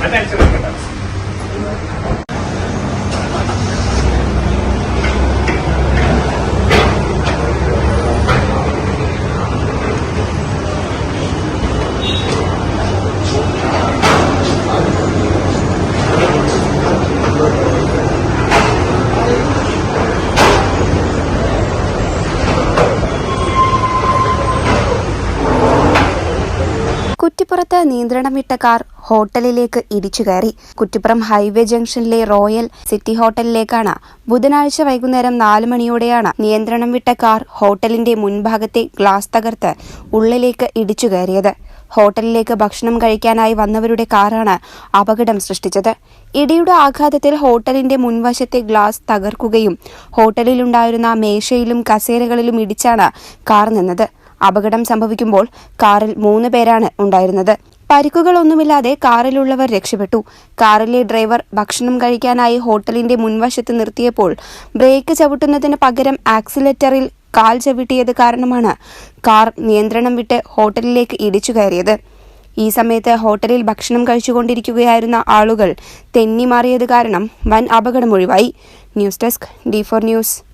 当たりそうな方です。കുറ്റിപ്പുറത്ത് നിയന്ത്രണം വിട്ട കാർ ഹോട്ടലിലേക്ക് ഇടിച്ചു കയറി. കുറ്റിപ്പുറം ഹൈവേ ജംഗ്ഷനിലെ റോയൽ സിറ്റി ഹോട്ടലിലേക്കാണ് ബുധനാഴ്ച വൈകുന്നേരം നാല് മണിയോടെയാണ് നിയന്ത്രണം വിട്ട കാർ ഹോട്ടലിന്റെ മുൻഭാഗത്തെ ഗ്ലാസ് തകർത്ത് ഉള്ളിലേക്ക് ഇടിച്ചു കയറിയത്. ഹോട്ടലിലേക്ക് ഭക്ഷണം കഴിക്കാനായി വന്നവരുടെ കാറാണ് അപകടം സൃഷ്ടിച്ചത്. ഇടിയുടെ ആഘാതത്തിൽ ഹോട്ടലിന്റെ മുൻവശത്തെ ഗ്ലാസ് തകർക്കുകയും ഹോട്ടലിലുണ്ടായിരുന്ന മേശയിലും കസേരകളിലും ഇടിച്ചാണ് കാർ നിന്നത്. അപകടം സംഭവിക്കുമ്പോൾ കാറിൽ മൂന്ന് പേരാണ് ഉണ്ടായിരുന്നത്. പരിക്കുകളൊന്നുമില്ലാതെ കാറിലുള്ളവർ രക്ഷപ്പെട്ടു. കാറിലെ ഡ്രൈവർ ഭക്ഷണം കഴിക്കാനായി ഹോട്ടലിന്റെ മുൻവശത്ത് നിർത്തിയപ്പോൾ ബ്രേക്ക് ചവിട്ടുന്നതിന് പകരം ആക്സിലേറ്ററിൽ കാൽ ചവിട്ടിയത് കാരണമാണ് കാർ നിയന്ത്രണം വിട്ട് ഹോട്ടലിലേക്ക് ഇടിച്ചു കയറിയത്. ഈ സമയത്ത് ഹോട്ടലിൽ ഭക്ഷണം കഴിച്ചുകൊണ്ടിരിക്കുകയായിരുന്ന ആളുകൾ തെന്നിമാറിയത് കാരണം വൻ അപകടം ഒഴിവായി. News desk D four news.